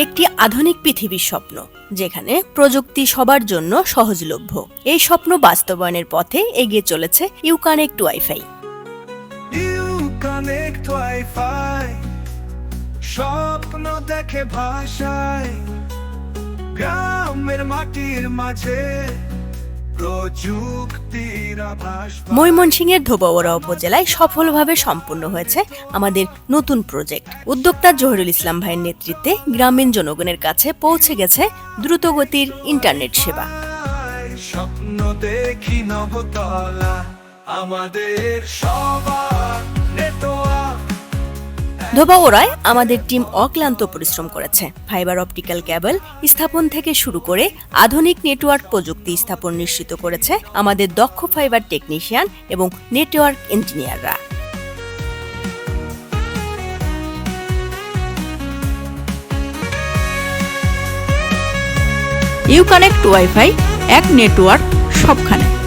একটি আধুনিক পৃথিবীর স্বপ্ন, যেখানে প্রযুক্তি সবার জন্য সহজলভ্য এই স্বপ্ন বাস্তবায়নের পথে এগিয়ে চলেছে U connect wifi U connect wifi, স্বপ্ন দেখে ভাষায়, গ্রামের মাটির মাঝে। ময়মনসিংহের ধোবাউড়া উপজেলায় সফলভাবে সম্পন্ন হয়েছে আমাদের নতুন প্রজেক্ট। উদ্যোক্তা জহিরুল ইসলাম ভাইয়ের নেতৃত্বে গ্রামীণ জনগণের কাছে পৌঁছে গেছে দ্রুতগতির ইন্টারনেট সেবা। স্বপ্ন দেখি নবতলা, আমাদের সবার ধোবাউড়ায় আমাদের টিম অক্লান্ত পরিশ্রম করেছে। ফাইবার অপটিক্যাল কেবল স্থাপন থেকে শুরু করে আধুনিক নেটওয়ার্ক প্রযুক্তি স্থাপন নিশ্চিত করেছে আমাদের দক্ষ ফাইবার টেকনিশিয়ান এবং নেটওয়ার্ক ইঞ্জিনিয়াররা। ইউ কানেক্ট ওয়াইফাই, এক নেটওয়ার্ক, সবখানে।